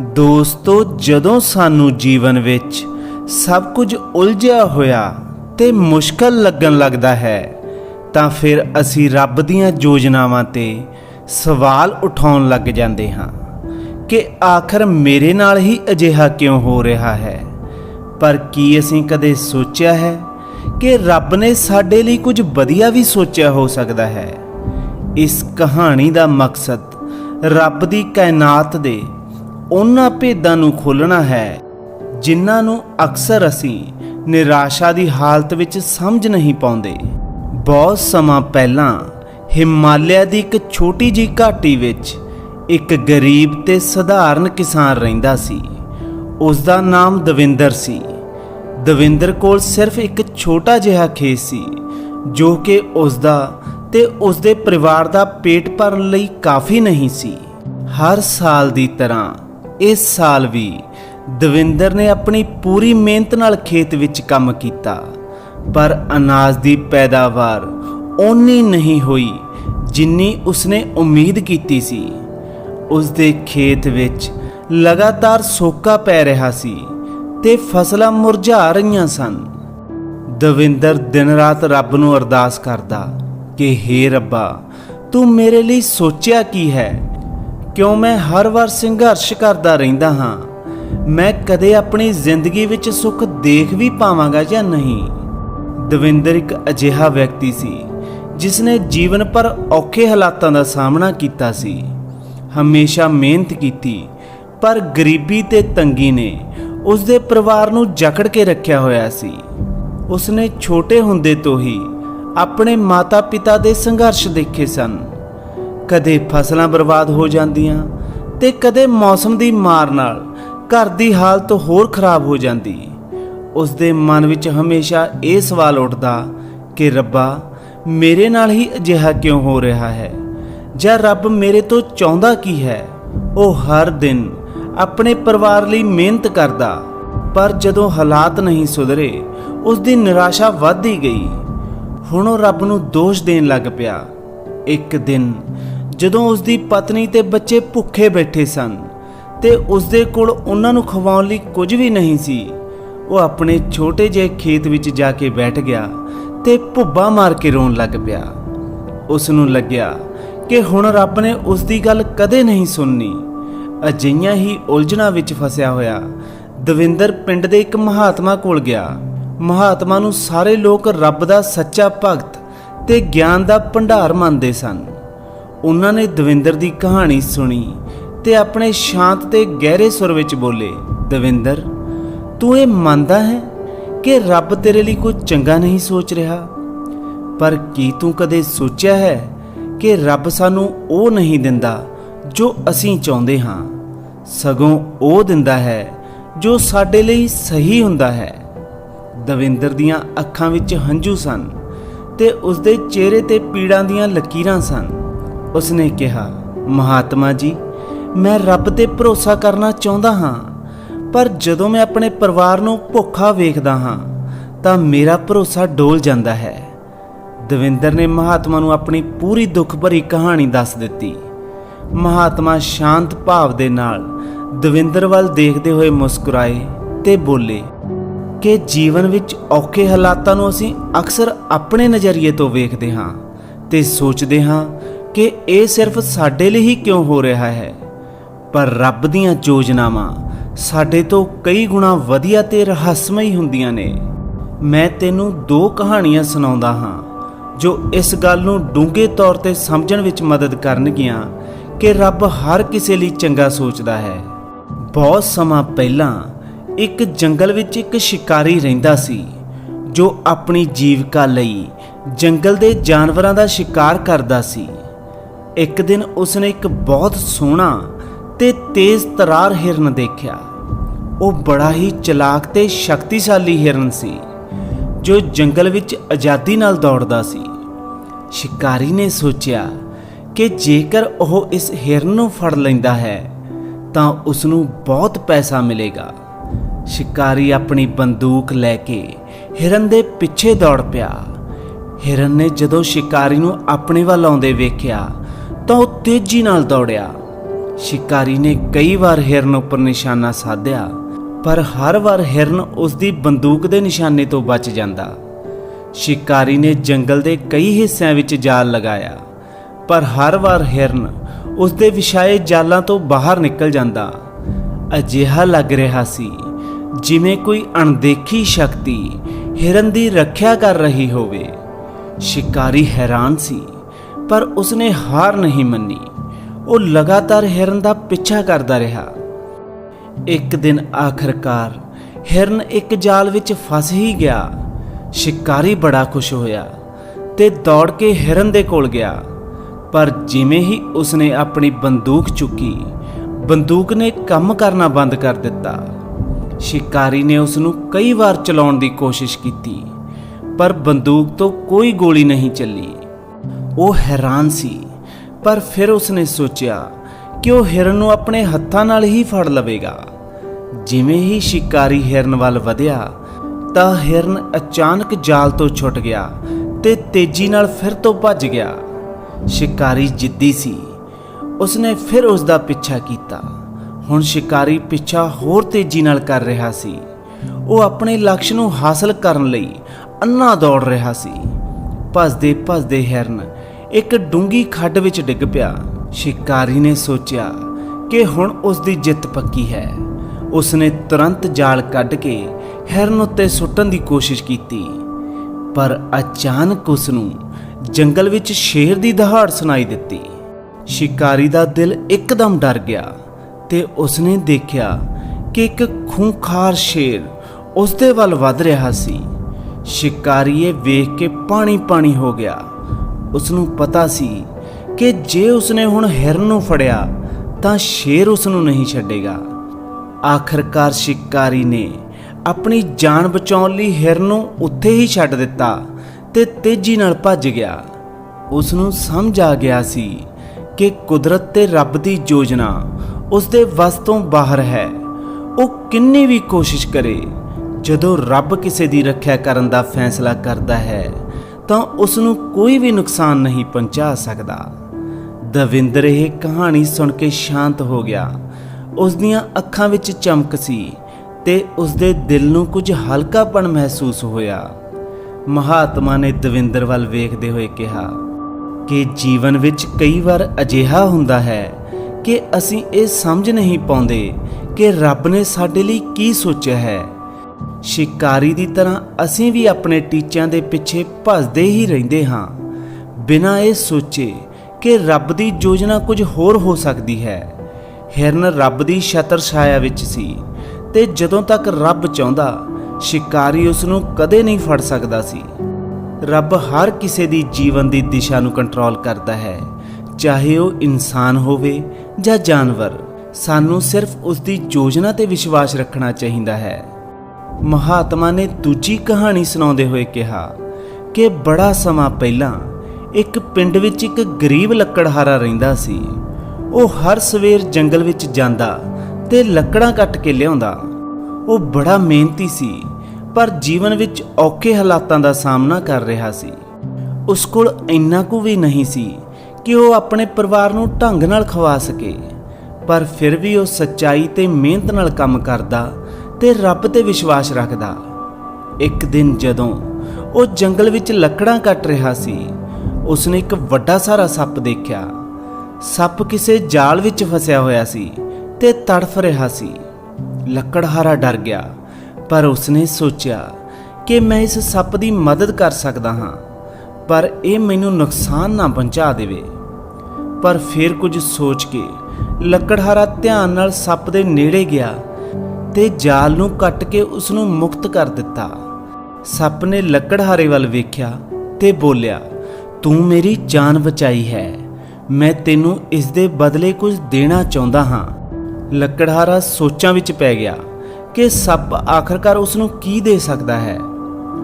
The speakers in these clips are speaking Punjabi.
ਦੋਸਤੋ, ਜਦੋਂ ਸਾਨੂੰ ਜੀਵਨ ਵਿੱਚ ਸਭ ਕੁਝ ਉਲਝਿਆ ਹੋਇਆ ਤੇ ਮੁਸ਼ਕਲ ਲੱਗਣ ਲੱਗਦਾ ਹੈ, ਤਾਂ ਫਿਰ ਅਸੀਂ ਰੱਬ ਦੀਆਂ ਯੋਜਨਾਵਾਂ ਤੇ ਸਵਾਲ ਉਠਾਉਣ ਲੱਗ ਜਾਂਦੇ ਹਾਂ ਕਿ ਆਖਰ ਮੇਰੇ ਨਾਲ ਹੀ ਅਜਿਹਾ ਕਿਉਂ ਹੋ ਰਿਹਾ ਹੈ? ਪਰ ਕੀ ਅਸੀਂ ਕਦੇ ਸੋਚਿਆ ਹੈ ਕਿ ਰੱਬ ਨੇ ਸਾਡੇ ਲਈ ਕੁਝ ਵਧੀਆ ਵੀ ਸੋਚਿਆ ਹੋ ਸਕਦਾ ਹੈ? ਇਸ ਕਹਾਣੀ ਦਾ ਮਕਸਦ ਰੱਬ ਦੀ ਕਾਇਨਾਤ ਦੇ ਉਹਨਾਂ ਭੇਦਾਂ ਨੂੰ ਖੋਲਣਾ ਹੈ, ਜਿਨ੍ਹਾਂ ਨੂੰ ਅਕਸਰ ਅਸੀਂ ਨਿਰਾਸ਼ਾ ਦੀ ਹਾਲਤ ਵਿੱਚ ਸਮਝ ਨਹੀਂ ਪਾਉਂਦੇ। ਬਹੁਤ ਸਮਾਂ ਪਹਿਲਾਂ ਹਿਮਾਲਿਆ ਦੀ ਇੱਕ ਛੋਟੀ ਜਿਹੀ ਘਾਟੀ ਵਿੱਚ ਇੱਕ ਗਰੀਬ ਤੇ ਸਧਾਰਨ ਕਿਸਾਨ ਰਹਿੰਦਾ ਸੀ। ਉਸ ਦਾ ਨਾਮ ਦਵਿੰਦਰ ਸੀ। ਦਵਿੰਦਰ ਕੋਲ ਸਿਰਫ ਇੱਕ ਛੋਟਾ ਜਿਹਾ ਖੇਤ ਸੀ, ਜੋ ਕਿ ਉਸ ਦਾ ਤੇ ਉਸ ਦੇ ਪਰਿਵਾਰ ਦਾ ਪੇਟ ਭਰਨ ਲਈ ਕਾਫੀ ਨਹੀਂ ਸੀ। ਹਰ ਸਾਲ ਦੀ ਤਰ੍ਹਾਂ ਇਸ ਸਾਲ ਵੀ ਦਵਿੰਦਰ ਨੇ ਆਪਣੀ ਪੂਰੀ ਮਿਹਨਤ ਨਾਲ ਖੇਤ ਵਿੱਚ ਕੰਮ ਕੀਤਾ, ਪਰ ਅਨਾਜ ਦੀ ਪੈਦਾਵਾਰ ਓਨੀ ਨਹੀਂ ਹੋਈ ਜਿੰਨੀ ਉਸਨੇ ਉਮੀਦ ਕੀਤੀ ਸੀ। ਉਸ ਦੇ ਖੇਤ ਵਿੱਚ ਲਗਾਤਾਰ ਸੋਕਾ ਪੈ ਰਿਹਾ ਸੀ ਤੇ ਫਸਲਾਂ ਮੁਰਝਾ ਰਹੀਆਂ ਸਨ। ਦਵਿੰਦਰ ਦਿਨ ਰਾਤ ਰੱਬ ਨੂੰ ਅਰਦਾਸ ਕਰਦਾ ਕਿ, ਹੇ ਰੱਬਾ, ਤੂੰ ਮੇਰੇ ਲਈ ਸੋਚਿਆ ਕੀ ਹੈ? ਕਿਉਂ ਮੈਂ ਹਰ ਵਾਰ ਸੰਘਰਸ਼ ਕਰਦਾ ਰਹਿੰਦਾ ਹਾਂ? ਮੈਂ ਕਦੇ ਆਪਣੀ ਜ਼ਿੰਦਗੀ ਵਿੱਚ ਸੁੱਖ ਦੇਖ ਵੀ ਪਾਵਾਂਗਾ ਜਾਂ ਨਹੀਂ? ਦਵਿੰਦਰ ਇੱਕ ਅਜਿਹਾ ਵਿਅਕਤੀ ਸੀ ਜਿਸ ਨੇ ਜੀਵਨ ਪਰ ਔਖੇ ਹਾਲਾਤਾਂ ਦਾ ਸਾਹਮਣਾ ਕੀਤਾ ਸੀ। ਹਮੇਸ਼ਾ ਮਿਹਨਤ ਕੀਤੀ, ਪਰ ਗਰੀਬੀ ਤੇ ਤੰਗੀ ਨੇ ਉਸ ਦੇ ਪਰਿਵਾਰ ਨੂੰ ਜਕੜ ਕੇ ਰੱਖਿਆ ਹੋਇਆ ਸੀ। ਉਸਨੇ ਛੋਟੇ ਹੁੰਦੇ ਤੋਂ ਹੀ ਆਪਣੇ ਮਾਤਾ-ਪਿਤਾ ਦੇ ਸੰਘਰਸ਼ ਦੇਖੇ ਸਨ। ਕਦੇ ਫਸਲਾਂ ਬਰਬਾਦ ਹੋ ਜਾਂਦੀਆਂ ਤੇ ਕਦੇ ਮੌਸਮ ਦੀ ਮਾਰ ਨਾਲ ਘਰ ਦੀ ਹਾਲਤ ਹੋਰ ਖਰਾਬ ਹੋ ਜਾਂਦੀ। ਉਸ ਦੇ ਮਨ ਵਿੱਚ ਹਮੇਸ਼ਾ ਇਹ ਸਵਾਲ ਉੱਠਦਾ ਕਿ ਰੱਬਾ, ਮੇਰੇ ਨਾਲ ਹੀ ਅਜਿਹਾ ਕਿਉਂ ਹੋ ਰਿਹਾ ਹੈ? ਜਾਂ ਰੱਬ ਮੇਰੇ ਤੋਂ ਚਾਹੁੰਦਾ ਕੀ ਹੈ? ਉਹ ਹਰ ਦਿਨ ਆਪਣੇ ਪਰਿਵਾਰ ਲਈ ਮਿਹਨਤ ਕਰਦਾ, ਪਰ ਜਦੋਂ ਹਾਲਾਤ ਨਹੀਂ ਸੁਧਰੇ ਉਸ ਦੀ ਨਿਰਾਸ਼ਾ ਵੱਧਦੀ ਗਈ। ਹੁਣ ਉਹ ਰੱਬ ਨੂੰ ਦੋਸ਼ ਦੇਣ ਲੱਗ ਪਿਆ। ਇੱਕ ਦਿਨ ਜਦੋਂ ਉਸ ਦੀ ਪਤਨੀ ਤੇ ਬੱਚੇ ਭੁੱਖੇ ਬੈਠੇ ਸਨ ਤੇ ਉਸ ਦੇ ਕੋਲ ਉਹਨਾਂ ਨੂੰ ਖਵਾਉਣ ਲਈ ਕੁਝ ਵੀ ਨਹੀਂ ਸੀ, ਉਹ ਆਪਣੇ ਛੋਟੇ ਜਿਹੇ ਖੇਤ ਵਿੱਚ ਜਾ ਕੇ ਬੈਠ ਗਿਆ ਤੇ ਭੁੱਬਾ ਮਾਰ ਕੇ ਰੋਣ ਲੱਗ ਪਿਆ। ਉਸ ਨੂੰ ਲੱਗਿਆ ਕਿ ਹੁਣ ਰੱਬ ਨੇ ਉਸ ਦੀ ਗੱਲ ਕਦੇ ਨਹੀਂ ਸੁਣਨੀ। ਅਜਿਹੀਆਂ ਹੀ ਉਲਝਣਾ ਵਿੱਚ ਫਸਿਆ ਹੋਇਆ, ਦਵਿੰਦਰ ਪਿੰਡ ਦੇ ਇੱਕ ਮਹਾਤਮਾ ਕੋਲ ਗਿਆ। ਮਹਾਤਮਾ ਨੂੰ ਸਾਰੇ ਲੋਕ ਰੱਬ ਦਾ ਸੱਚਾ ਭਗਤ ਤੇ ਗਿਆਨ ਦਾ ਭੰਡਾਰ ਮੰਨਦੇ ਸਨ। ਉਹਨਾਂ ਨੇ ਦਵਿੰਦਰ ਦੀ ਕਹਾਣੀ ਸੁਣੀ ਤੇ ਆਪਣੇ ਸ਼ਾਂਤ ਤੇ ਗਹਿਰੇ ਸੁਰ ਵਿੱਚ ਬੋਲੇ, ਦਵਿੰਦਰ, ਤੂੰ ਇਹ ਮੰਨਦਾ ਹੈ ਕਿ ਰੱਬ ਤੇਰੇ ਲਈ ਕੋਈ ਚੰਗਾ ਨਹੀਂ ਸੋਚ ਰਿਹਾ? ਪਰ ਕੀ ਤੂੰ ਕਦੇ ਸੋਚਿਆ ਹੈ ਕਿ ਰੱਬ ਸਾਨੂੰ ਉਹ ਨਹੀਂ ਦਿੰਦਾ ਜੋ ਅਸੀਂ ਚਾਹੁੰਦੇ ਹਾਂ? ਸਗੋਂ ਉਹ ਦਿੰਦਾ ਹੈ ਜੋ ਸਾਡੇ ਲਈ ਸਹੀ ਹੁੰਦਾ ਹੈ। ਦਵਿੰਦਰ ਦੀਆਂ ਅੱਖਾਂ ਵਿੱਚ ਹੰਝੂ ਸਨ ਤੇ ਉਸ ਦੇ ਚਿਹਰੇ ਤੇ ਪੀੜਾਂ ਦੀਆਂ ਲਕੀਰਾਂ ਸਨ। ਉਸਨੇ ਕਿਹਾ, ਮਹਾਤਮਾ ਜੀ, ਮੈਂ ਰੱਬ ਤੇ ਭਰੋਸਾ ਕਰਨਾ ਚਾਹੁੰਦਾ ਹਾਂ, ਪਰ ਜਦੋਂ ਮੈਂ ਆਪਣੇ ਪਰਿਵਾਰ ਨੂੰ ਭੁੱਖਾ ਵੇਖਦਾ ਹਾਂ, ਤਾਂ ਮੇਰਾ ਭਰੋਸਾ ਡੋਲ ਜਾਂਦਾ ਹੈ। ਦਵਿੰਦਰ ਨੇ ਮਹਾਤਮਾ ਨੂੰ ਆਪਣੀ ਪੂਰੀ ਦੁੱਖ ਭਰੀ ਕਹਾਣੀ ਦੱਸ ਦਿੱਤੀ। ਮਹਾਤਮਾ ਸ਼ਾਂਤ ਭਾਵ ਦੇ ਨਾਲ ਦਵਿੰਦਰ ਵੱਲ ਦੇਖਦੇ ਹੋਏ ਮੁਸਕਰਾਏ ਤੇ ਬੋਲੇ, ਕਿ ਜੀਵਨ ਵਿੱਚ ਔਖੇ ਹਾਲਾਤਾਂ ਨੂੰ ਅਸੀਂ ਅਕਸਰ ਆਪਣੇ ਨਜ਼ਰੀਏ ਤੋਂ ਵੇਖਦੇ ਹਾਂ ਤੇ ਸੋਚਦੇ ਹਾਂ ਕਿ ਇਹ ਸਿਰਫ ਸਾਡੇ ਲਈ ਹੀ ਕਿਉਂ ਹੋ ਰਿਹਾ ਹੈ? ਪਰ ਰੱਬ ਦੀਆਂ ਯੋਜਨਾਵਾਂ ਸਾਡੇ ਤੋਂ ਕਈ ਗੁਣਾ ਵਧੀਆ ਤੇ ਰਹੱਸਮਈ ਹੁੰਦੀਆਂ ਨੇ। ਮੈਂ ਤੈਨੂੰ ਦੋ ਕਹਾਣੀਆਂ ਸੁਣਾਉਂਦਾ ਹਾਂ, ਜੋ ਇਸ ਗੱਲ ਨੂੰ ਡੂੰਘੇ ਤੌਰ ਤੇ ਸਮਝਣ ਵਿੱਚ ਮਦਦ ਕਰਨਗੀਆਂ ਕਿ ਰੱਬ ਹਰ ਕਿਸੇ ਲਈ ਚੰਗਾ ਸੋਚਦਾ ਹੈ। ਬਹੁਤ ਸਮਾਂ ਪਹਿਲਾਂ ਇੱਕ ਜੰਗਲ ਵਿੱਚ ਇੱਕ ਸ਼ਿਕਾਰੀ ਰਹਿੰਦਾ ਸੀ, ਜੋ ਆਪਣੀ ਜੀਵਿਕਾ ਲਈ ਜੰਗਲ ਦੇ ਜਾਨਵਰਾਂ ਦਾ ਸ਼ਿਕਾਰ ਕਰਦਾ ਸੀ। ਇੱਕ ਦਿਨ ਉਸਨੇ ਇੱਕ ਬਹੁਤ ਸੋਹਣਾ ਤੇ ਤੇਜ਼ ਤਰਾਰ ਹਿਰਨ ਦੇਖਿਆ। ਉਹ ਬੜਾ ਹੀ ਚਲਾਕ ਤੇ ਸ਼ਕਤੀਸ਼ਾਲੀ ਹਿਰਨ ਸੀ, ਜੋ ਜੰਗਲ ਵਿੱਚ ਆਜ਼ਾਦੀ ਨਾਲ ਦੌੜਦਾ ਸੀ। ਸ਼ਿਕਾਰੀ ਨੇ ਸੋਚਿਆ ਕਿ ਜੇਕਰ ਉਹ ਇਸ ਹਿਰਨ ਨੂੰ ਫੜ ਲੈਂਦਾ ਹੈ, ਤਾਂ ਉਸ ਨੂੰ ਬਹੁਤ ਪੈਸਾ ਮਿਲੇਗਾ। ਸ਼ਿਕਾਰੀ ਆਪਣੀ ਬੰਦੂਕ ਲੈ ਕੇ ਹਿਰਨ ਦੇ ਪਿੱਛੇ ਦੌੜ ਪਿਆ। ਹਿਰਨ ਨੇ ਜਦੋਂ ਸ਼ਿਕਾਰੀ ਨੂੰ ਆਪਣੇ ਵੱਲ ਆਉਂਦੇ ਵੇਖਿਆ ਤਾਂ ਉਹ ਤੇਜ਼ੀ ਨਾਲ ਦੌੜਿਆ। ਸ਼ਿਕਾਰੀ ਨੇ ਕਈ ਵਾਰ ਹਿਰਨ ਉੱਪਰ ਨਿਸ਼ਾਨਾ ਸਾਧਿਆ, ਪਰ ਹਰ ਵਾਰ ਹਿਰਨ ਉਸ ਦੀ ਬੰਦੂਕ ਦੇ ਨਿਸ਼ਾਨੇ ਤੋਂ ਬਚ ਜਾਂਦਾ। ਸ਼ਿਕਾਰੀ ਨੇ ਜੰਗਲ ਦੇ ਕਈ ਹਿੱਸਿਆਂ ਵਿੱਚ ਜਾਲ ਲਗਾਇਆ, ਪਰ ਹਰ ਵਾਰ ਹਿਰਨ ਉਸ ਦੇ ਵਿਛਾਏ ਜਾਲਾਂ ਤੋਂ ਬਾਹਰ ਨਿਕਲ ਜਾਂਦਾ। ਅਜਿਹਾ ਲੱਗ ਰਿਹਾ ਸੀ, ਜਿਵੇਂ ਕੋਈ ਅਣਦੇਖੀ ਸ਼ਕਤੀ ਹਿਰਨ ਦੀ ਰੱਖਿਆ ਕਰ ਰਹੀ ਹੋਵੇ। ਸ਼ਿਕਾਰੀ ਹੈਰਾਨ ਸੀ। ਪਰ ਉਸਨੇ ਹਾਰ ਨਹੀਂ ਮੰਨੀ। ਉਹ ਲਗਾਤਾਰ ਹਿਰਨ ਦਾ ਪਿੱਛਾ ਕਰਦਾ ਰਿਹਾ। ਇੱਕ ਦਿਨ ਆਖਰਕਾਰ ਹਿਰਨ ਇੱਕ ਜਾਲ ਵਿੱਚ ਫਸ ਹੀ ਗਿਆ। ਸ਼ਿਕਾਰੀ ਬੜਾ ਖੁਸ਼ ਹੋਇਆ ਤੇ ਦੌੜ ਕੇ ਹਿਰਨ ਦੇ ਕੋਲ ਗਿਆ। ਪਰ ਜਿਵੇਂ ਹੀ ਉਸਨੇ ਆਪਣੀ ਬੰਦੂਕ ਚੁੱਕੀ, ਬੰਦੂਕ ਨੇ ਕੰਮ ਕਰਨਾ ਬੰਦ ਕਰ ਦਿੱਤਾ। ਸ਼ਿਕਾਰੀ ਨੇ ਉਸ ਨੂੰ ਕਈ ਵਾਰ ਚਲਾਉਣ ਦੀ ਕੋਸ਼ਿਸ਼ ਕੀਤੀ, ਪਰ ਬੰਦੂਕ ਤੋਂ ਕੋਈ ਗੋਲੀ ਨਹੀਂ ਚੱਲੀ। ਉਹ ਹੈਰਾਨ ਸੀ। ਪਰ ਫਿਰ ਉਸਨੇ ਸੋਚਿਆ ਕਿ ਉਹ ਹਿਰਨ ਨੂੰ ਆਪਣੇ ਹੱਥਾਂ ਨਾਲ ਹੀ ਫੜ ਲਵੇਗਾ। ਜਿਵੇਂ ਹੀ ਸ਼ਿਕਾਰੀ ਹਿਰਨ ਵੱਲ ਵਧਿਆ, ਤਾਂ ਹਿਰਨ ਅਚਾਨਕ ਜਾਲ ਤੋਂ ਛੁੱਟ ਗਿਆ ਤੇ ਤੇਜ਼ੀ ਨਾਲ ਫਿਰ ਤੋਂ ਭੱਜ ਗਿਆ। ਸ਼ਿਕਾਰੀ ਜਿੱਦੀ ਸੀ। ਉਸਨੇ ਫਿਰ ਉਸ ਦਾ ਪਿੱਛਾ ਕੀਤਾ। ਹੁਣ ਸ਼ਿਕਾਰੀ ਪਿੱਛਾ ਹੋਰ ਤੇਜ਼ੀ ਨਾਲ ਕਰ ਰਿਹਾ ਸੀ। ਉਹ ਆਪਣੇ ਲਕਸ਼ ਨੂੰ ਹਾਸਲ ਕਰਨ ਲਈ ਅੰਨਾ ਦੌੜ ਰਿਹਾ ਸੀ। ਭੱਜਦੇ ਭੱਜਦੇ ਹਿਰਨ ਇੱਕ ਡੂੰਗੀ ਖੱਡ ਵਿੱਚ ਡਿੱਗ ਪਿਆ। ਸ਼ਿਕਾਰੀ ਨੇ ਸੋਚਿਆ ਕਿ ਹੁਣ ਉਸ ਦੀ ਜਿੱਤ ਪੱਕੀ ਹੈ। ਉਸਨੇ ਤੁਰੰਤ ਜਾਲ ਕੱਢ ਕੇ ਹਿਰਨ ਉੱਤੇ ਸੁੱਟਣ ਦੀ ਕੋਸ਼ਿਸ਼ ਕੀਤੀ। ਪਰ ਅਚਾਨਕ ਉਸ ਨੂੰ ਜੰਗਲ ਵਿੱਚ ਸ਼ੇਰ ਦੀ ਦਹਾੜ ਸੁਣਾਈ ਦਿੱਤੀ। ਸ਼ਿਕਾਰੀ ਦਾ ਦਿਲ ਇੱਕਦਮ ਡਰ ਗਿਆ ਤੇ ਉਸਨੇ ਦੇਖਿਆ ਕਿ ਇੱਕ ਖੂੰਖਾਰ ਸ਼ੇਰ ਉਸ ਦੇ ਵੱਲ ਵੱਧ ਰਿਹਾ ਸੀ। ਸ਼ਿਕਾਰੀ ਵੇਖ ਕੇ ਪਾਣੀ ਪਾਣੀ ਹੋ ਗਿਆ। ਉਸ ਨੂੰ ਪਤਾ ਸੀ ਕਿ ਜੇ ਉਸਨੇ ਹੁਣ ਹਿਰਨ ਨੂੰ ਫੜਿਆ, ਤਾਂ ਸ਼ੇਰ ਉਸ ਨੂੰ ਨਹੀਂ ਛੱਡੇਗਾ। ਆਖਰਕਾਰ ਸ਼ਿਕਾਰੀ ਨੇ ਆਪਣੀ ਜਾਨ ਬਚਾਉਣ ਲਈ ਹਿਰਨ ਨੂੰ ਉੱਥੇ ਹੀ ਛੱਡ ਦਿੱਤਾ ਤੇ ਤੇਜ਼ੀ ਨਾਲ ਭੱਜ ਗਿਆ। ਉਸ ਨੂੰ ਸਮਝ ਆ ਗਿਆ ਸੀ ਕਿ ਕੁਦਰਤ ਤੇ ਰੱਬ ਦੀ ਯੋਜਨਾ ਉਸ ਦੇ ਵੱਸ ਤੋਂ ਬਾਹਰ ਹੈ। ਉਹ ਕਿੰਨੀ ਵੀ ਕੋਸ਼ਿਸ਼ ਕਰੇ ਜਦੋਂ ਰੱਬ ਕਿਸੇ ਦੀ ਰੱਖਿਆ ਕਰਨ ਦਾ ਫੈਸਲਾ ਕਰਦਾ ਹੈ, ਤਾਂ ਉਸ ਨੂੰ ਕੋਈ ਵੀ ਨੁਕਸਾਨ ਨਹੀਂ ਪਹੁੰਚਾ ਸਕਦਾ। ਦਵਿੰਦਰ ਇਹ ਕਹਾਣੀ ਸੁਣ ਕੇ ਸ਼ਾਂਤ ਹੋ ਗਿਆ। ਉਸ ਦੀਆਂ ਅੱਖਾਂ ਵਿੱਚ ਚਮਕ ਸੀ ਤੇ ਉਸ ਦੇ ਦਿਲ ਨੂੰ ਕੁਝ ਹਲਕਾਪਣ ਮਹਿਸੂਸ ਹੋਇਆ। ਮਹਾਤਮਾ ਨੇ ਦਵਿੰਦਰ ਵੱਲ ਵੇਖਦੇ ਹੋਏ ਕਿਹਾ, ਕਿ ਜੀਵਨ ਵਿੱਚ ਕਈ ਵਾਰ ਅਜਿਹਾ ਹੁੰਦਾ ਹੈ ਕਿ ਅਸੀਂ ਇਹ ਸਮਝ ਨਹੀਂ ਪਾਉਂਦੇ ਕਿ ਰੱਬ ਨੇ ਸਾਡੇ ਲਈ ਕੀ ਸੋਚਿਆ ਹੈ। ਸ਼ਿਕਾਰੀ ਦੀ ਤਰ੍ਹਾਂ ਅਸੀਂ ਵੀ ਆਪਣੇ ਟੀਚਿਆਂ ਦੇ ਪਿੱਛੇ ਭੱਜਦੇ ਹੀ ਰਹਿੰਦੇ ਹਾਂ। ਬਿਨਾਂ ਇਹ ਸੋਚੇ ਕਿ ਰੱਬ ਦੀ ਯੋਜਨਾ ਕੁਝ ਹੋਰ ਹੋ ਸਕਦੀ ਹੈ। ਹਿਰਨ ਰੱਬ ਦੀ ਛਤਰ ਛਾਇਆ ਵਿੱਚ ਸੀ ਤੇ ਜਦੋਂ ਤੱਕ ਰੱਬ ਚਾਹੁੰਦਾ, ਸ਼ਿਕਾਰੀ ਉਸ ਨੂੰ ਕਦੇ ਨਹੀਂ ਫੜ ਸਕਦਾ ਸੀ। ਰੱਬ ਹਰ ਕਿਸੇ ਦੀ ਜੀਵਨ ਦੀ ਦਿਸ਼ਾ ਨੂੰ ਕੰਟਰੋਲ ਕਰਦਾ ਹੈ, ਚਾਹੇ ਉਹ ਇਨਸਾਨ ਹੋਵੇ ਜਾਂ ਜਾਨਵਰ। ਸਾਨੂੰ ਸਿਰਫ ਉਸ ਦੀ ਯੋਜਨਾ ਤੇ ਵਿਸ਼ਵਾਸ ਰੱਖਣਾ ਚਾਹੀਦਾ ਹੈ। ਮਹਾਤਮਾ ਨੇ ਦੂਜੀ ਕਹਾਣੀ ਸੁਣਾਉਂਦੇ ਹੋਏ ਕਿਹਾ ਕਿ ਬੜਾ ਸਮਾਂ ਪਹਿਲਾਂ ਇੱਕ ਪਿੰਡ ਵਿੱਚ ਇੱਕ ਗਰੀਬ ਲੱਕੜਹਾਰਾ ਰਹਿੰਦਾ ਸੀ। ਉਹ ਹਰ ਸਵੇਰ ਜੰਗਲ ਵਿੱਚ ਜਾਂਦਾ ਤੇ ਲੱਕੜਾਂ ਕੱਟ ਕੇ ਲਿਆਉਂਦਾ। ਉਹ ਬੜਾ ਮਿਹਨਤੀ ਸੀ, ਪਰ ਜੀਵਨ ਵਿੱਚ ਔਖੇ ਹਾਲਾਤਾਂ ਦਾ ਸਾਹਮਣਾ ਕਰ ਰਿਹਾ ਸੀ। ਉਸ ਕੋਲ ਇੰਨਾ ਕੁ ਵੀ ਨਹੀਂ ਸੀ ਕਿ ਉਹ ਆਪਣੇ ਪਰਿਵਾਰ ਨੂੰ ਢੰਗ ਨਾਲ ਖਵਾ ਸਕੇ। ਪਰ ਫਿਰ ਵੀ ਉਹ ਸੱਚਾਈ ਤੇ ਮਿਹਨਤ ਨਾਲ ਕੰਮ ਕਰਦਾ ਤੇ ਰੱਬ ਤੇ ਵਿਸ਼ਵਾਸ ਰੱਖਦਾ। ਇੱਕ ਦਿਨ ਜਦੋਂ ਉਹ ਜੰਗਲ ਵਿੱਚ ਲੱਕੜਾਂ ਕੱਟ ਰਿਹਾ ਸੀ, ਉਸਨੇ ਇੱਕ ਵੱਡਾ ਸਾਰਾ ਸੱਪ ਦੇਖਿਆ। ਸੱਪ ਕਿਸੇ ਜਾਲ ਵਿੱਚ ਫਸਿਆ ਹੋਇਆ ਸੀ ਤੇ ਤੜਫ ਰਿਹਾ ਸੀ। ਲੱਕੜਹਾਰਾ ਡਰ ਗਿਆ, ਪਰ ਉਸਨੇ ਸੋਚਿਆ ਕਿ ਮੈਂ ਇਸ ਸੱਪ ਦੀ ਮਦਦ ਕਰ ਸਕਦਾ ਹਾਂ, ਪਰ ਇਹ ਮੈਨੂੰ ਨੁਕਸਾਨ ਨਾ ਪਹੁੰਚਾ ਦੇਵੇ। ਪਰ ਫਿਰ ਕੁਝ ਸੋਚ ਕੇ ਲੱਕੜਹਾਰਾ ਧਿਆਨ ਨਾਲ ਸੱਪ ਦੇ ਨੇੜੇ ਗਿਆ ਤੇ ਜਾਲ ਨੂੰ ਕੱਟ ਕੇ ਉਸ ਨੂੰ ਮੁਕਤ ਕਰ ਦਿੱਤਾ। ਸੱਪ ਨੇ ਲੱਕੜਹਾਰੇ ਵੱਲ ਵੇਖਿਆ ਤੇ ਬੋਲਿਆ, ਤੂੰ ਮੇਰੀ ਜਾਨ ਬਚਾਈ ਹੈ। ਮੈਂ ਤੈਨੂੰ ਇਸ ਦੇ ਬਦਲੇ ਕੁਝ ਦੇਣਾ ਚਾਹੁੰਦਾ ਹਾਂ। ਲੱਕੜਹਾਰਾ ਸੋਚਾਂ ਵਿੱਚ ਪੈ ਗਿਆ ਕਿ ਸੱਪ ਆਖਰਕਾਰ ਉਸ ਨੂੰ ਕੀ ਦੇ ਸਕਦਾ ਹੈ।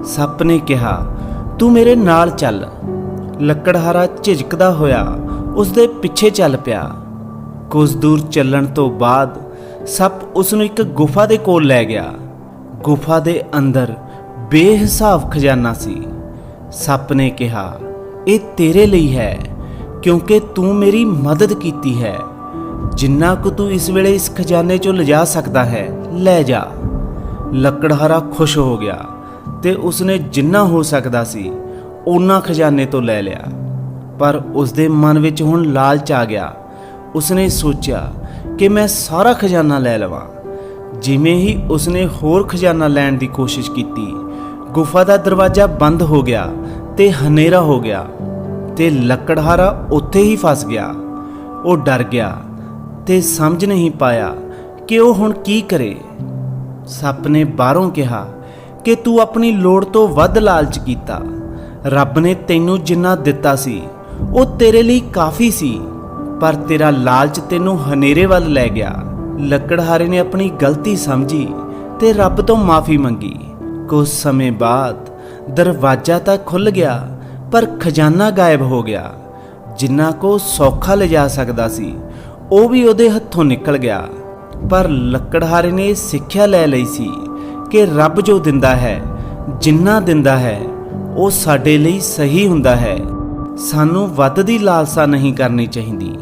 ਸੱਪ ਨੇ ਕਿਹਾ, ਤੂੰ ਮੇਰੇ ਨਾਲ ਚੱਲ। ਲੱਕੜਹਾਰਾ ਝਿਜਕਦਾ ਹੋਇਆ ਉਸ ਦੇ ਪਿੱਛੇ ਚੱਲ ਪਿਆ। ਕੁਝ ਦੂਰ ਚੱਲਣ ਤੋਂ ਬਾਅਦ ਸੱਪ ਉਸ ਨੂੰ ਇੱਕ ਗੁਫਾ ਦੇ ਕੋਲ ਲੈ ਗਿਆ। ਗੁਫਾ ਦੇ ਅੰਦਰ ਬੇਹਿਸਾਬ ਖਜ਼ਾਨਾ ਸੀ। ਸੱਪ ਨੇ ਕਿਹਾ, ਇਹ ਤੇਰੇ ਲਈ ਹੈ, ਕਿਉਂਕਿ ਤੂੰ ਮੇਰੀ ਮਦਦ ਕੀਤੀ ਹੈ। ਜਿੰਨਾ ਕੁ ਤੂੰ ਇਸ ਵੇਲੇ ਇਸ ਖਜ਼ਾਨੇ ਚੋਂ ਲਿਜਾ ਸਕਦਾ ਹੈ, ਲੈ ਜਾ। ਲੱਕੜਹਾਰਾ ਖੁਸ਼ ਹੋ ਗਿਆ ਤੇ ਉਸਨੇ ਜਿੰਨਾ ਹੋ ਸਕਦਾ ਸੀ, ਉਹਨਾਂ ਖਜ਼ਾਨੇ ਤੋਂ ਲੈ ਲਿਆ। ਪਰ ਉਸਦੇ ਮਨ ਵਿੱਚ ਹੁਣ ਲਾਲਚ ਆ ਗਿਆ। ਉਸਨੇ ਸੋਚਿਆ ਕਿ ਮੈਂ ਸਾਰਾ ਖਜ਼ਾਨਾ ਲੈ ਲਵਾਂ। ਜਿਵੇਂ ਹੀ ਉਸਨੇ ਹੋਰ ਖਜ਼ਾਨਾ ਲੈਣ ਦੀ ਕੋਸ਼ਿਸ਼ ਕੀਤੀ, ਗੁਫਾ ਦਾ ਦਰਵਾਜ਼ਾ ਬੰਦ ਹੋ ਗਿਆ ਤੇ ਹਨੇਰਾ ਹੋ ਗਿਆ ਤੇ ਲੱਕੜਹਾਰਾ ਉੱਥੇ ਹੀ ਫਸ ਗਿਆ। ਉਹ ਡਰ ਗਿਆ ਤੇ ਸਮਝ ਨਹੀਂ ਪਾਇਆ ਕਿ ਉਹ ਹੁਣ ਕੀ ਕਰੇ। ਸੱਪ ਨੇ ਬਾਹਰੋਂ ਕਿਹਾ ਕਿ ਤੂੰ ਆਪਣੀ ਲੋੜ ਤੋਂ ਵੱਧ ਲਾਲਚ ਕੀਤਾ। ਰੱਬ ਨੇ ਤੈਨੂੰ ਜਿੰਨਾ ਦਿੱਤਾ ਸੀ, ਉਹ ਤੇਰੇ ਲਈ ਕਾਫੀ ਸੀ। ਪਰ ਤੇਰਾ ਲਾਲਚ ਤੈਨੂੰ ਹਨੇਰੇ ਵੱਲ ਲੈ ਗਿਆ। ਲੱਕੜਹਾਰੇ ਨੇ ਆਪਣੀ ਗਲਤੀ ਸਮਝੀ ਤੇ ਰੱਬ ਤੋਂ ਮਾਫੀ ਮੰਗੀ। ਕੁਝ ਸਮੇਂ ਬਾਅਦ ਦਰਵਾਜ਼ਾ ਤਾਂ ਖੁੱਲ ਗਿਆ, ਪਰ ਖਜ਼ਾਨਾ ਗਾਇਬ ਹੋ ਗਿਆ। ਜਿੰਨਾ ਕੋ ਸੌਖਾ ਲਿਜਾ ਸਕਦਾ ਸੀ, ਉਹ ਵੀ ਉਹਦੇ ਹੱਥੋਂ ਨਿਕਲ ਗਿਆ। ਪਰ ਲੱਕੜਹਾਰੇ ਨੇ ਸਿੱਖਿਆ ਲੈ ਲਈ ਸੀ ਕਿ ਰੱਬ ਜੋ ਦਿੰਦਾ ਹੈ, ਜਿੰਨਾ ਦਿੰਦਾ ਹੈ, ਉਹ ਸਾਡੇ ਲਈ ਸਹੀ ਹੁੰਦਾ ਹੈ। ਸਾਨੂੰ ਵੱਧ ਦੀ ਲਾਲਸਾ ਨਹੀਂ ਕਰਨੀ ਚਾਹੀਦੀ।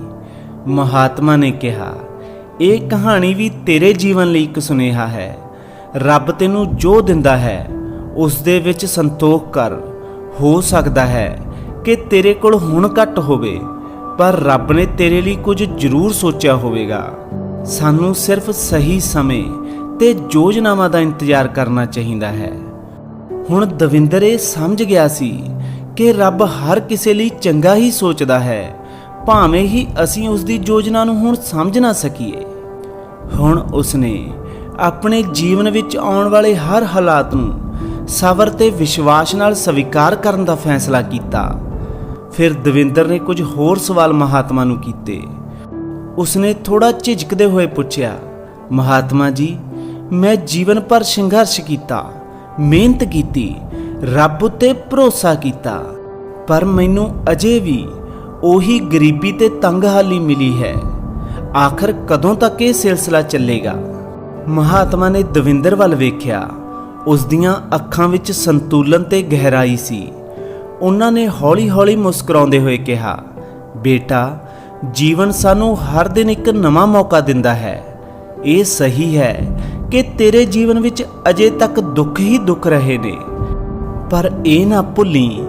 ਮਹਾਤਮਾ ਨੇ ਕਿਹਾ, ਇਹ ਕਹਾਣੀ ਵੀ ਤੇਰੇ ਜੀਵਨ ਲਈ ਇੱਕ ਸੁਨੇਹਾ ਹੈ। ਰੱਬ ਤੈਨੂੰ ਜੋ ਦਿੰਦਾ ਹੈ ਉਸ ਦੇ ਵਿੱਚ ਸੰਤੋਖ ਕਰ। ਹੋ ਸਕਦਾ ਹੈ ਕਿ ਤੇਰੇ ਕੋਲ ਹੁਣ ਘੱਟ ਹੋਵੇ, ਪਰ ਰੱਬ ਨੇ ਤੇਰੇ ਲਈ ਕੁਝ ਜ਼ਰੂਰ ਸੋਚਿਆ ਹੋਵੇਗਾ। ਸਾਨੂੰ ਸਿਰਫ ਸਹੀ ਸਮੇਂ ਤੇ ਯੋਜਨਾਵਾਂ ਦਾ ਇੰਤਜ਼ਾਰ ਕਰਨਾ ਚਾਹੀਦਾ ਹੈ। ਹੁਣ ਦਵਿੰਦਰ ਇਹ ਸਮਝ ਗਿਆ ਸੀ ਕਿ ਰੱਬ ਹਰ ਕਿਸੇ ਲਈ ਚੰਗਾ ਹੀ ਸੋਚਦਾ ਹੈ। ਭਾਵੇਂ ਹੀ ਅਸੀਂ ਉਸ ਦੀ ਯੋਜਨਾ ਨੂੰ ਹੁਣ ਸਮਝ ਨਾ ਸਕੀਏ। ਹੁਣ ਉਸਨੇ ਆਪਣੇ ਜੀਵਨ ਵਿੱਚ ਆਉਣ ਵਾਲੇ ਹਰ ਹਾਲਾਤ ਨੂੰ ਸਬਰ ਤੇ ਵਿਸ਼ਵਾਸ ਨਾਲ ਸਵੀਕਾਰ ਕਰਨ ਦਾ ਫੈਸਲਾ ਕੀਤਾ। ਫਿਰ ਦਵਿੰਦਰ ਨੇ ਕੁਝ ਹੋਰ ਸਵਾਲ ਮਹਾਤਮਾ ਨੂੰ ਕੀਤੇ। ਉਸਨੇ ਥੋੜਾ ਝਿਜਕਦੇ ਹੋਏ ਪੁੱਛਿਆ, ਮਹਾਤਮਾ ਜੀ, ਮੈਂ ਜੀਵਨ ਭਰ ਸੰਘਰਸ਼ ਕੀਤਾ, ਮਿਹਨਤ ਕੀਤੀ, ਰੱਬ ਉੱਤੇ ਭਰੋਸਾ ਕੀਤਾ, ਪਰ ਮੈਨੂੰ ਅਜੇ ਵੀ ਉਹੀ ਗਰੀਬੀ ਤੇ ਤੰਗਹਾਲੀ ਮਿਲੀ ਹੈ। ਆਖਰ ਕਦੋਂ ਤੱਕ ਇਹ ਸਿਲਸਿਲਾ ਚੱਲੇਗਾ? ਮਹਾਤਮਾ ਨੇ ਦਵਿੰਦਰ ਵੱਲ ਵੇਖਿਆ। ਉਸ ਦੀਆਂ ਅੱਖਾਂ ਵਿੱਚ ਸੰਤੁਲਨ ਤੇ ਗਹਿਰਾਈ ਸੀ। ਉਹਨਾਂ ਨੇ ਹੌਲੀ-ਹੌਲੀ ਮੁਸਕਰਾਉਂਦੇ ਹੋਏ ਕਿਹਾ, ਬੇਟਾ, ਜੀਵਨ ਸਾਨੂੰ ਹਰ ਦਿਨ ਇੱਕ ਨਵਾਂ ਮੌਕਾ ਦਿੰਦਾ ਹੈ। ਇਹ ਸਹੀ ਹੈ ਕਿ ਤੇਰੇ ਜੀਵਨ ਵਿੱਚ ਅਜੇ ਤੱਕ ਦੁੱਖ ਹੀ ਦੁੱਖ ਰਹੇ ਨੇ। ਪਰ ਇਹ ਨਾ ਭੁੱਲੀ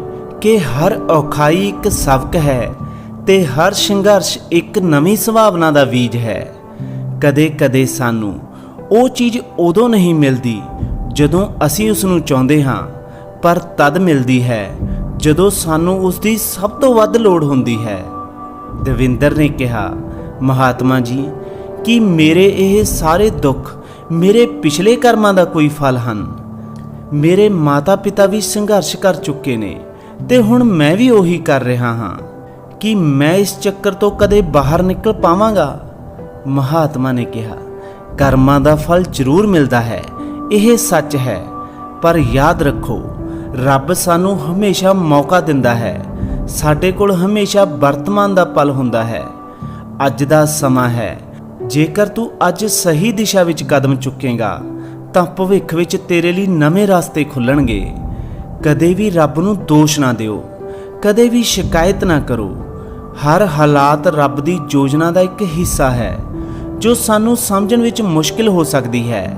ਕਿ ਹਰ ਔਖਾਈ ਇੱਕ ਸਬਕ ਹੈ ਤੇ ਹਰ ਸੰਘਰਸ਼ ਇੱਕ ਨਵੀਂ ਸੁਭਾਵਨਾ ਦਾ ਬੀਜ ਹੈ। ਕਦੇ-ਕਦੇ ਸਾਨੂੰ ਉਹ ਚੀਜ਼ ਉਦੋਂ ਨਹੀਂ ਮਿਲਦੀ ਜਦੋਂ ਅਸੀਂ ਉਸ ਨੂੰ ਚਾਹੁੰਦੇ ਹਾਂ, ਪਰ ਤਦ ਮਿਲਦੀ ਹੈ ਜਦੋਂ ਸਾਨੂੰ ਉਸ ਦੀ ਸਭ ਤੋਂ ਵੱਧ ਲੋੜ ਹੁੰਦੀ ਹੈ। ਦਵਿੰਦਰ ਨੇ ਕਿਹਾ, ਮਹਾਤਮਾ ਜੀ, ਕਿ ਮੇਰੇ ਇਹ ਸਾਰੇ ਦੁੱਖ ਮੇਰੇ ਪਿਛਲੇ ਕਰਮਾਂ ਦਾ ਕੋਈ ਫਲ ਹਨ? ਮੇਰੇ ਮਾਤਾ-ਪਿਤਾ ਵੀ ਸੰਘਰਸ਼ ਕਰ ਚੁੱਕੇ ਨੇ। ਤੇ ਹੁਣ ਮੈਂ ਵੀ ਉਹੀ ਕਰ ਰਿਹਾ ਹਾਂ ਕਿ ਮੈਂ ਇਸ ਚੱਕਰ ਤੋਂ ਕਦੇ ਬਾਹਰ ਨਿਕਲ ਪਾਵਾਂਗਾ। ਮਹਾਤਮਾ ਨੇ ਕਿਹਾ, ਕਰਮਾਂ ਦਾ ਫਲ ਜ਼ਰੂਰ ਮਿਲਦਾ ਹੈ, ਇਹ ਸੱਚ ਹੈ, ਪਰ ਯਾਦ ਰੱਖੋ, ਰੱਬ ਸਾਨੂੰ ਹਮੇਸ਼ਾ ਮੌਕਾ ਦਿੰਦਾ ਹੈ। ਸਾਡੇ ਕੋਲ ਹਮੇਸ਼ਾ ਵਰਤਮਾਨ ਦਾ ਪਲ ਹੁੰਦਾ ਹੈ। ਅੱਜ ਦਾ ਸਮਾਂ ਹੈ, ਜੇਕਰ ਤੂੰ ਅੱਜ ਸਹੀ ਦਿਸ਼ਾ ਵਿੱਚ ਕਦਮ ਚੁੱਕੇਗਾ, ਤਾਂ ਭਵਿੱਖ ਵਿੱਚ ਤੇਰੇ ਲਈ ਨਵੇਂ ਰਸਤੇ ਖੁੱਲਣਗੇ। ਕਦੇ ਵੀ ਰੱਬ ਨੂੰ ਦੋਸ਼ ਨਾ ਦਿਓ, ਕਦੇ ਵੀ ਸ਼ਿਕਾਇਤ ਨਾ ਕਰੋ। ਹਰ ਹਾਲਾਤ ਰੱਬ ਦੀ ਯੋਜਨਾ ਦਾ ਇੱਕ ਹਿੱਸਾ ਹੈ, ਜੋ ਸਾਨੂੰ ਸਮਝਣ ਵਿੱਚ ਮੁਸ਼ਕਿਲ ਹੋ ਸਕਦੀ ਹੈ,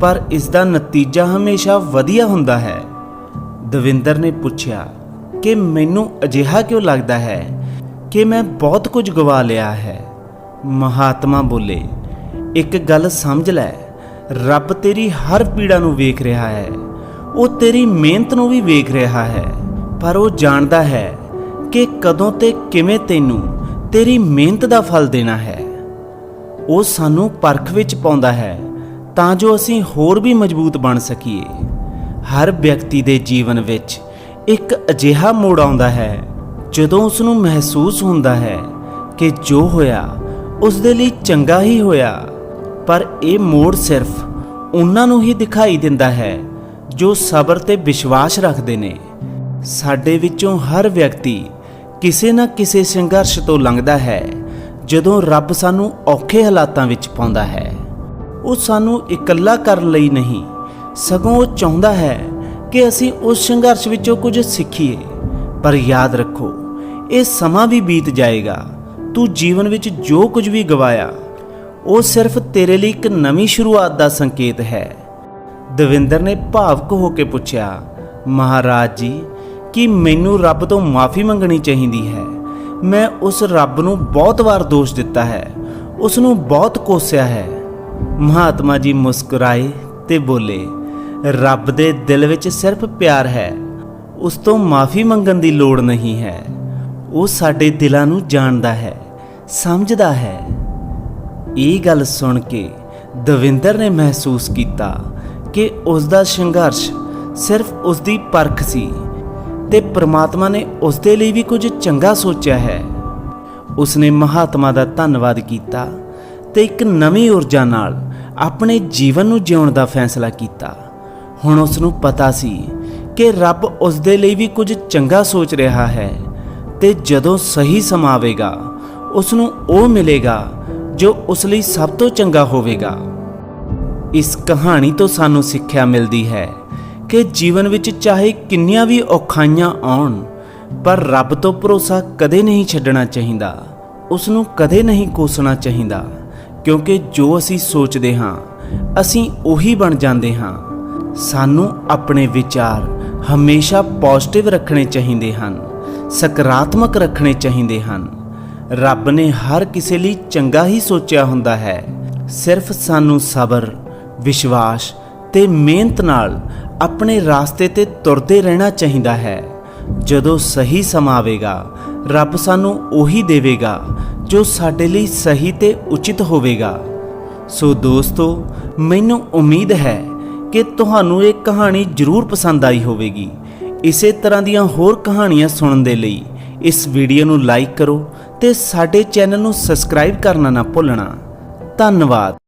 ਪਰ ਇਸ ਦਾ ਨਤੀਜਾ ਹਮੇਸ਼ਾ ਵਧੀਆ ਹੁੰਦਾ ਹੈ। ਦਵਿੰਦਰ ਨੇ ਪੁੱਛਿਆ, ਕਿ ਮੈਨੂੰ ਅਜਿਹਾ ਕਿਉਂ ਲੱਗਦਾ ਹੈ ਕਿ ਮੈਂ ਬਹੁਤ ਕੁਝ ਗਵਾ ਲਿਆ ਹੈ? ਮਹਾਤਮਾ ਬੋਲੇ, ਇੱਕ ਗੱਲ ਸਮਝ ਲੈ, ਰੱਬ ਤੇਰੀ ਹਰ ਪੀੜਾ ਨੂੰ ਵੇਖ ਰਿਹਾ ਹੈ। ਉਹ ਤੇਰੀ ਮਿਹਨਤ ਨੂੰ ਵੀ ਵੇਖ ਰਿਹਾ ਹੈ, ਪਰ ਉਹ ਜਾਣਦਾ ਹੈ ਕਿ ਕਦੋਂ ਤੇ ਕਿਵੇਂ ਤੈਨੂੰ ਤੇਰੀ ਮਿਹਨਤ ਦਾ ਫਲ ਦੇਣਾ ਹੈ। ਉਹ ਸਾਨੂੰ ਪਰਖ ਵਿੱਚ ਪਾਉਂਦਾ ਹੈ ਤਾਂ ਜੋ ਅਸੀਂ ਹੋਰ ਵੀ ਮਜ਼ਬੂਤ ਬਣ ਸਕੀਏ। ਹਰ ਵਿਅਕਤੀ ਦੇ ਜੀਵਨ ਵਿੱਚ ਇੱਕ ਅਜਿਹਾ ਮੋੜ ਆਉਂਦਾ ਹੈ, ਜਦੋਂ ਉਸ ਨੂੰ ਮਹਿਸੂਸ ਹੁੰਦਾ ਹੈ ਕਿ ਜੋ ਹੋਇਆ ਉਸ ਦੇ ਲਈ ਚੰਗਾ ਹੀ ਹੋਇਆ। ਪਰ ਇਹ ਮੋੜ ਸਿਰਫ ਉਹਨਾਂ ਨੂੰ ਹੀ ਦਿਖਾਈ ਦਿੰਦਾ ਹੈ ਜੋ ਸਬਰ ਤੇ ਵਿਸ਼ਵਾਸ ਰੱਖਦੇ ਨੇ, ਸਾਡੇ ਵਿੱਚੋਂ ਹਰ ਵਿਅਕਤੀ ਕਿਸੇ ਨਾ ਕਿਸੇ ਸੰਘਰਸ਼ ਤੋਂ ਲੰਘਦਾ ਹੈ, ਜਦੋਂ ਰੱਬ ਸਾਨੂੰ ਔਖੇ ਹਾਲਾਤਾਂ ਵਿੱਚ ਪਾਉਂਦਾ ਹੈ। ਉਹ ਸਾਨੂੰ ਇਕੱਲਾ ਕਰਨ ਲਈ ਨਹੀਂ, ਸਗੋਂ ਉਹ ਚਾਹੁੰਦਾ ਹੈ ਕਿ ਅਸੀਂ ਉਸ ਸੰਘਰਸ਼ ਵਿੱਚੋਂ ਕੁਝ ਸਿੱਖੀਏ। ਪਰ ਯਾਦ ਰੱਖੋ, ਇਹ ਸਮਾਂ ਵੀ ਬੀਤ ਜਾਏਗਾ, ਤੂੰ ਜੀਵਨ ਵਿੱਚ ਜੋ ਕੁਝ ਵੀ ਗਵਾਇਆ, ਉਹ ਸਿਰਫ ਤੇਰੇ ਲਈ ਇੱਕ ਨਵੀਂ ਸ਼ੁਰੂਆਤ ਦਾ ਸੰਕੇਤ ਹੈ। ਦਵਿੰਦਰ ਨੇ ਭਾਵਕ ਹੋ ਕੇ ਪੁੱਛਿਆ, ਮਹਾਰਾਜ ਜੀ, ਕੀ ਮੈਨੂੰ ਰੱਬ ਤੋਂ ਮਾਫੀ ਮੰਗਣੀ ਚਾਹੀਦੀ ਹੈ? ਮੈਂ ਉਸ ਰੱਬ ਨੂੰ ਬਹੁਤ ਵਾਰ ਦੋਸ਼ ਦਿੱਤਾ ਹੈ, ਉਸ ਨੂੰ ਬਹੁਤ ਕੋਸਿਆ ਹੈ। ਮਹਾਤਮਾ ਜੀ ਮੁਸਕਰਾਏ ਤੇ ਬੋਲੇ, ਰੱਬ ਦੇ ਦਿਲ ਵਿੱਚ ਸਿਰਫ ਪਿਆਰ ਹੈ, ਉਸ ਤੋਂ ਮਾਫੀ ਮੰਗਣ ਦੀ ਲੋੜ ਨਹੀਂ ਹੈ। ਉਹ ਸਾਡੇ ਦਿਲਾਂ ਨੂੰ ਜਾਣਦਾ ਹੈ, ਸਮਝਦਾ ਹੈ। ਇਹ ਗੱਲ ਸੁਣ ਕੇ ਦਵਿੰਦਰ ਨੇ ਮਹਿਸੂਸ ਕੀਤਾ ਕਿ ਉਸ ਦਾ ਸੰਘਰਸ਼ ਸਿਰਫ ਉਸ ਦੀ ਪਰਖ ਸੀ ਤੇ ਪ੍ਰਮਾਤਮਾ ਨੇ ਉਸ ਦੇ ਲਈ ਵੀ ਕੁਝ ਚੰਗਾ ਸੋਚਿਆ ਹੈ। ਉਸਨੇ ਮਹਾਤਮਾ ਦਾ ਧੰਨਵਾਦ ਕੀਤਾ ਤੇ ਇੱਕ ਨਵੀਂ ਊਰਜਾ ਨਾਲ ਆਪਣੇ ਜੀਵਨ ਨੂੰ ਜਿਉਣ ਦਾ ਫੈਸਲਾ ਕੀਤਾ। ਹੁਣ ਉਸ ਨੂੰ ਪਤਾ ਸੀ ਕਿ ਰੱਬ ਉਸ ਦੇ ਲਈ ਵੀ ਕੁਝ ਚੰਗਾ ਸੋਚ ਰਿਹਾ ਹੈ ਤੇ ਜਦੋਂ ਸਹੀ ਸਮਾਂ ਆਵੇਗਾ ਉਸ ਨੂੰ ਉਹ ਮਿਲੇਗਾ ਜੋ ਉਸ ਲਈ ਸਭ ਤੋਂ ਚੰਗਾ ਹੋਵੇਗਾ। ਇਸ ਕਹਾਣੀ ਤੋਂ ਸਾਨੂੰ ਸਿੱਖਿਆ ਮਿਲਦੀ ਹੈ ਕਿ ਜੀਵਨ ਵਿੱਚ ਚਾਹੇ ਕਿੰਨੀਆਂ ਵੀ ਔਖਾਈਆਂ ਆਉਣ, ਪਰ ਰੱਬ ਤੋਂ ਭਰੋਸਾ ਕਦੇ ਨਹੀਂ ਛੱਡਣਾ ਚਾਹੀਦਾ। ਉਸ ਨੂੰ ਕਦੇ ਨਹੀਂ ਕੋਸਣਾ ਚਾਹੀਦਾ, ਕਿਉਂਕਿ ਜੋ ਅਸੀਂ ਸੋਚਦੇ ਹਾਂ, ਅਸੀਂ ਉਹੀ ਬਣ ਜਾਂਦੇ ਹਾਂ। ਸਾਨੂੰ ਆਪਣੇ ਵਿਚਾਰ ਹਮੇਸ਼ਾ ਪੋਜ਼ਿਟਿਵ ਰੱਖਣੇ ਚਾਹੀਦੇ ਹਨ, ਸਕਾਰਾਤਮਕ ਰੱਖਣੇ ਚਾਹੀਦੇ ਹਨ। ਰੱਬ ਨੇ ਹਰ ਕਿਸੇ ਲਈ ਚੰਗਾ ਹੀ ਸੋਚਿਆ ਹੁੰਦਾ ਹੈ। ਸਿਰਫ ਸਾਨੂੰ ਸਬਰ ਵਿਸ਼ਵਾਸ ਤੇ ਮਿਹਨਤ ਨਾਲ ਆਪਣੇ ਰਾਸਤੇ ਤੇ ਤੁਰਦੇ ਰਹਿਣਾ ਚਾਹੀਦਾ ਹੈ। ਜਦੋਂ ਸਹੀ ਸਮਾਂ ਆਵੇਗਾ, ਰੱਬ ਸਾਨੂੰ ਉਹੀ ਦੇਵੇਗਾ ਜੋ ਸਾਡੇ ਲਈ ਸਹੀ ਤੇ ਉਚਿਤ ਹੋਵੇਗਾ। ਸੋ ਦੋਸਤੋ, ਮੈਨੂੰ ਉਮੀਦ ਹੈ ਕਿ ਤੁਹਾਨੂੰ ਇਹ ਕਹਾਣੀ ਜ਼ਰੂਰ ਪਸੰਦ ਆਈ ਹੋਵੇਗੀ। ਇਸੇ ਤਰ੍ਹਾਂ ਦੀਆਂ ਹੋਰ ਕਹਾਣੀਆਂ ਸੁਣਨ ਦੇ ਲਈ ਇਸ ਵੀਡੀਓ ਨੂੰ ਲਾਈਕ ਕਰੋ ਤੇ ਸਾਡੇ ਚੈਨਲ ਨੂੰ ਸਬਸਕ੍ਰਾਈਬ ਕਰਨਾ ਨਾ ਭੁੱਲਣਾ। ਧੰਨਵਾਦ।